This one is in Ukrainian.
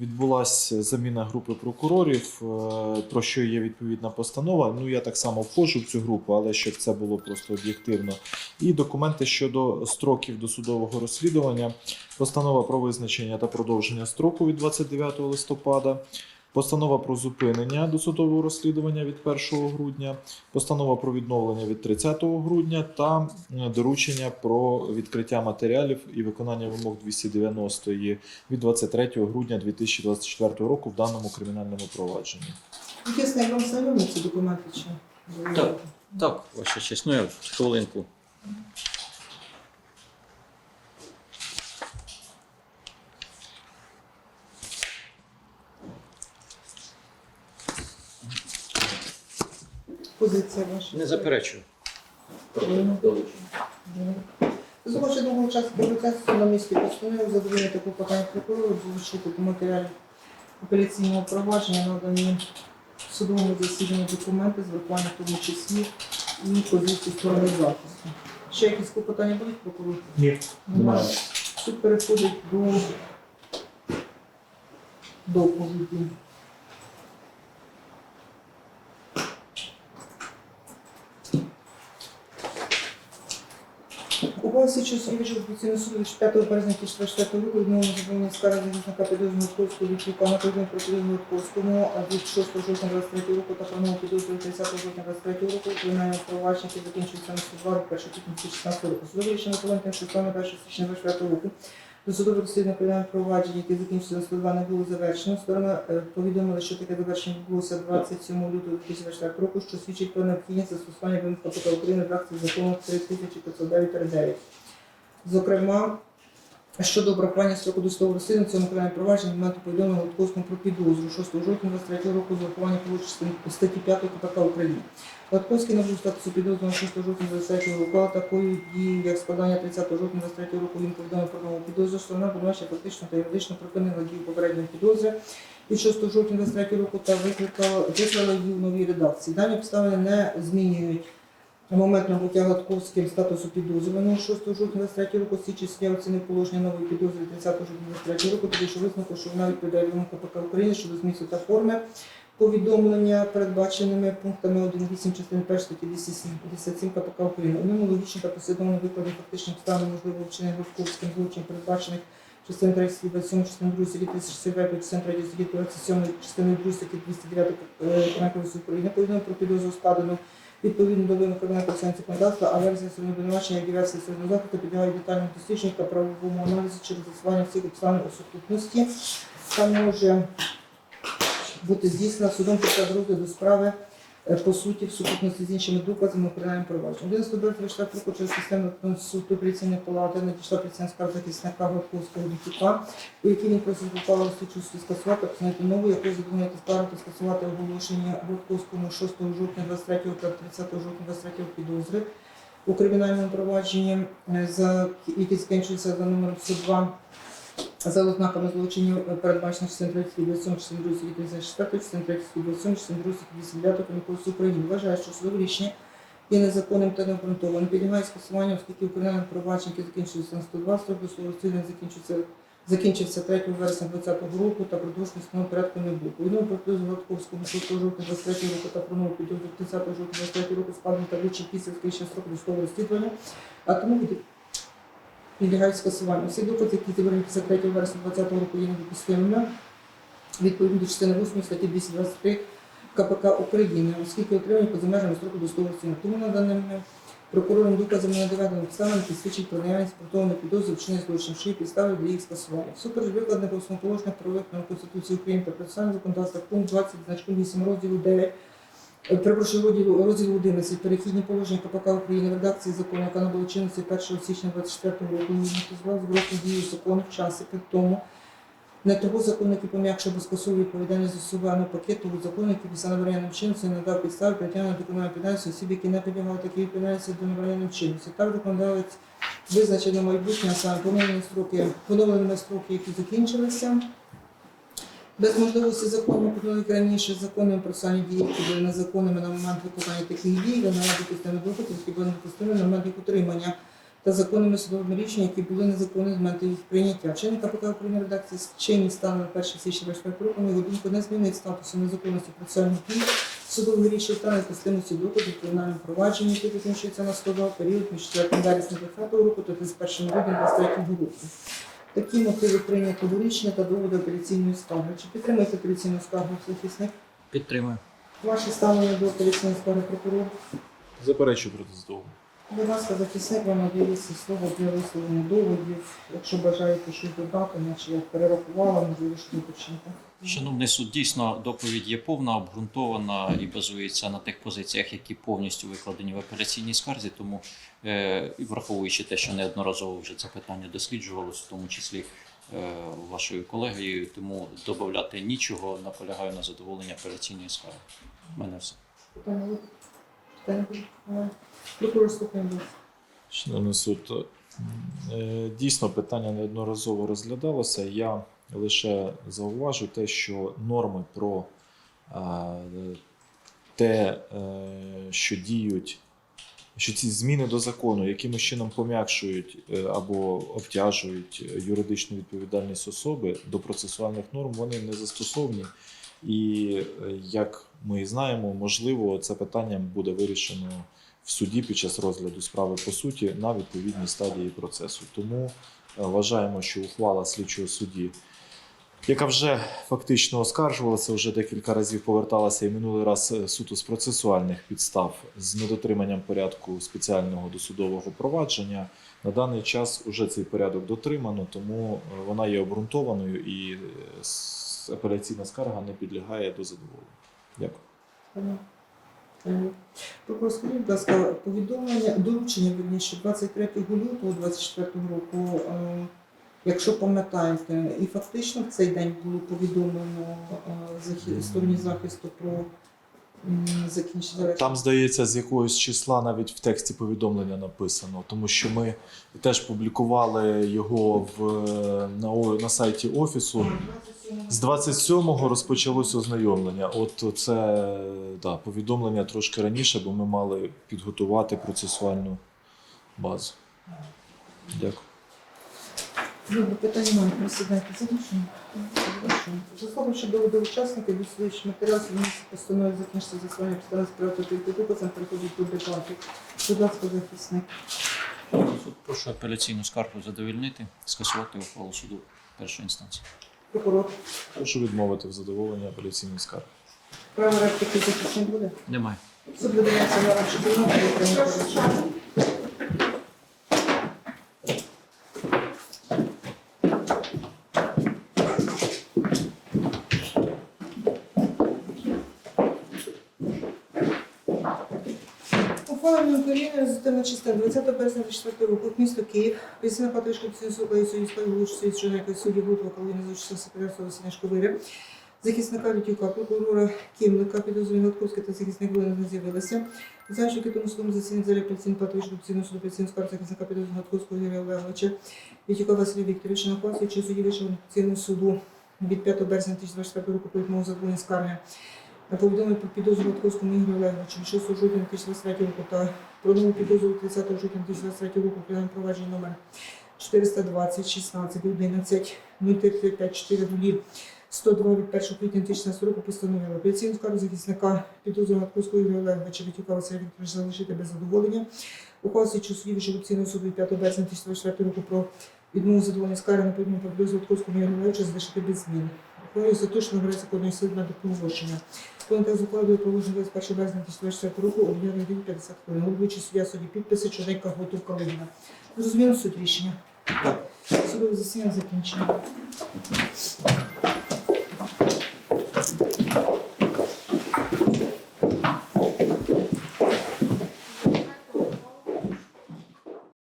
Відбулася заміна групи прокурорів, е, про що є відповідна постанова. Ну я так само входжу в цю групу, але щоб це було просто об'єктивно. І документи щодо строків досудового розслідування, постанова про визначення та продовження строку від 29 листопада, постанова про зупинення досудового розслідування від 1 грудня, постанова про відновлення від 30 грудня та е, доручення про відкриття матеріалів і виконання вимог 290 від 23 грудня 2024 року в даному кримінальному провадженні. Чесно, я вам знайомі ці документи чи? Так. Так, ваша честь, ну я хвилинку. Позиція ваша. Не заперечую. З огляду учасників процесу на місці постановив задовольнити клопотання прокурору залишити до матеріалів апеляційного провадження надані в судовому засіданні документи з врахуванням в тому числі і позиції сторони захисту. Ще якісь клопотання будуть прокурор? Ні. Немає. Суд переходить до доповіді. Слідчого судді офіційного суду 5 березня 2024 року відмовлено задоволення скарги захисника підозрюваного Московського від на Кожного противного Московському від 6 жовтня 23 року та правного підозрюваного 30 жовтня 23 року кримінального провадження, яке закінчується на 102 року 1 квітня 2016 року. Судове рішення Колонтин, що стане 1 січня 24 року. Досудове розслідування кримінального провадження, яке 102, не було завершено. Сторона е, повідомила, що таке завершення відбулося 27 лютого 2024 року, що свідчить про необхідність застосування вимог КПК України в акції закону 3509 Зокрема, щодо обрахування строку досудового розслідування в цьому кримінальному провадженні моменту повідомлення Гудковському про підозру 6 жовтня 23 року з урахуванням положень статті 5 КПК України. Гладковський набув статусу підозрюваного 6 жовтня 23 року, а такою дією, як складання 30 жовтня 23 року їм повідомив про нову підозру, сторона обвинувачення фактично та юридично припинила дію попередньої підозри від 6 жовтня 23 року та викликала, виклала її в новій редакції. Дані обставини не змінюють на момент набуття Гладковським статусу підозрюваного 6 жовтня 23 року слідчий суддя оцінив положення нової підозри 30 жовтня 23 року, тоді що висновку, що вона відповідає вимогам КПК України щодо змісту та форми повідомлення, передбаченими пунктами 1.8 частини 1 статті 277 КПК України. У ньому логічно та послідовно викладені фактичні обставини можливо вчинення Гладковським злочин, передбачених частини 3 статті 27, частини 2 статті 1045, частини 3 статті 27, частини 2 статті 209 Кримінального України повідомив про підозру складену відповідно до вимог процесуального законодавства, а версія обвинувачення як і версія сторони захисту підлягає детальному дослідженню та правовому аналізу через застосування всіх обставин сукупності та може бути здійснена судом під час розгляду справи по суті в сукупності з іншими доказами кримінальному провадженні. 11 березня штат року через систему суду поліційної палати надійшла поліційна скарга захисника Гладковського Дітюка, у якій він просить ухвалу слідчу скасувати, обстановити нову, якою задовольнити скаргу скасувати оголошення Гладковському 6 жовтня 23 та 30 жовтня 23 підозри у кримінальному провадженні, е, за яке закінчується за номером 102 за ознаками злочинів е, передбачених частин 3 27, частин 2 статті 34, частин 3 27, частин 2 статті 89 України. Вважає, що судове рішення є незаконним та необґрунтованим. Підлягає скасуванню, оскільки кримінальному провадженні, закінчується на 102, строк до слова розслідування закінчується закінчився 3 вересня 2020 року та продовження встановленого порядку не було. Повідомив про підозру Гладковському 6 жовтня 23 року та про нову підозру 30 жовтня 23 року складено табличні після закінчення строку досудового розслідування, а тому підлягають скасуванню. Всі докази, які зібрані після 3 вересня 2020 року є недопустимими, відповідно до частини 8 статті 223 КПК України, оскільки отримані поза межами строку досудового розслідування. Тому наданими прокурором доказами не доведено обставин, які свідчить про наявність спротованої підозри вчинення злочин, що є підстави для їх скасування. Всупереч викладених основоположних правових норм Конституції України та процесуального законодавства пункт 20 значком 8 розділу 9 Е, Перепрошую, розділу, розділу 11. Перехідні положення КПК України в редакції закону, яка набула чинності 1 січня 24 року, дозволяє збросити дію закону в часі при тому, не того закону, який пом'якшив скасовує відповідальність за а навпаки того закону, який після набрання чинності надав підстави притягнення до кримінальної відповідальності осіб, які не підлягають такій відповідальності до набрання чинності. Так законодавець визначено майбутнє, саме поновлені строки, поновлені строки, які закінчилися. Без можливості закону поновити раніше законними процесуальні дії, які були незаконними на момент виконання таких дій, вона допустими доходів, які були недопустими на момент їх утримання. та законними судовими рішеннями, які були незаконні з моменту їх прийняття. Чинник КПК України редакції чинні станом на 1 січня 24 року, його думку, не змінить статусу незаконності процесуальних дій судових рішень та непостійності доказів в кримінальному провадженні, яке закінчується на судовий період між 4 вересня 2020 року та 31 грудня 2023 року. Такі мотиви прийнятого рішення та доводи апеляційної скарги. Чи підтримуєте апеляційну скаргу захисник? Підтримую. Ваше ставлення до апеляційної скарги прокурор? Заперечую проти задоволення. Будь ласка, захисник вам надається слово для висловлення доводів. Якщо бажаєте щось додати, наче я перерахувала, можливо, що не почнете. Шановний суд, дійсно доповідь є повна, обґрунтована і базується на тих позиціях, які повністю викладені в апеляційній скарзі. Тому, е, враховуючи те, що неодноразово вже це питання досліджувалося, в тому числі е, вашою колегою, тому додати нічого, наполягаю на задоволення апеляційної скарги. У мене все. Питання Прокурор слухає вас. Шановний суд, е, дійсно питання неодноразово розглядалося. Я лише зауважу те, що норми про е, те, е, що діють, що ці зміни до закону якимось чином пом'якшують або обтяжують юридичну відповідальність особи до процесуальних норм, вони не застосовні. І як ми знаємо, можливо, це питання буде вирішено в суді під час розгляду справи по суті на відповідній стадії процесу. Тому е, вважаємо, що ухвала слідчого судді, яка вже фактично оскаржувалася, вже декілька разів поверталася і минулий раз е, суто з процесуальних підстав з недотриманням порядку спеціального досудового провадження. На даний час уже цей порядок дотримано, тому е, вона є обґрунтованою і апеляційна скарга не підлягає до задоволення. Дякую. Прокурор, скажіть, будь ласка, повідомлення, доручення, верніше, 23 лютого 24 року, е, якщо пам'ятаєте, і фактично в цей день було повідомлено е, стороні захисту про завершення. Там, здається, з якогось числа навіть в тексті повідомлення написано, тому що ми теж публікували його в, на, на сайті офісу. З 27-го розпочалось ознайомлення. От це да, повідомлення трошки раніше, бо ми мали підготувати процесуальну базу. Дякую. Добре, питання немає. Присідайте. Завершуємо. Завершуємо. Заслухавши доводи учасників, дослідчий матеріал змінився постанови закінчиться засування підстави справи та переходить до дебатів. Будь ласка, захисник. Суд, прошу апеляційну скаргу задовільнити, скасувати ухвалу суду першої інстанції. Прокурор. Прошу відмовити в задоволенні апеляційної скарги. Право репліки захисник буде? Немає. Суд видається на вашу думку, прийняти рішення. Ухвалення України результативна 20 березня 2004 року місто Київ, Пісня Патришка Суду і судді Славі Суді Чорника, судді Гутова, Калини, Зучився секретарства Василя Шковири, захисника Лютюка, прокурора Кімника, підозрюваного Гатковська та захисник Волина не з'явилися. Зайшли тому судом засідання за апеляційним Патришку Конституційного суду апеляційного скарбу захисника підозрюваного Гатковського Юрія Олеговича, Лютюка Василя Вікторовича на класі, чи судді Вищого Конституційного суду від 5 березня 2024 року по відмову задоволення скарги повідомив про підозру Гатковському Ігорю Олеговичу від 6 жовтня 2023 року та про нову підозру 30 жовтня 2023 року при провадженні номер 420 16 11 035 4 102 від 1 квітня 2016 року постановила апеляційну скаргу захисника підозру Гатковського Ігоря Олеговича Вітюка Василя Вікторовича залишити без задоволення. Ухвала слідчого судді Вищого суду від 5 березня 2024 року про відмову задоволення скарги на подібну про підозру Гатковському Ігоря Олеговича залишити без змін. Ухвалою затушно набирається кодної сили на допомогощення. Понад закладує положення 21 березня 2024 року об'єднаний день 50 хвилин. Головуючий суддя собі підписи Чорненька готовка Калинина. Зрозуміло суть рішення? Судове засідання закінчено.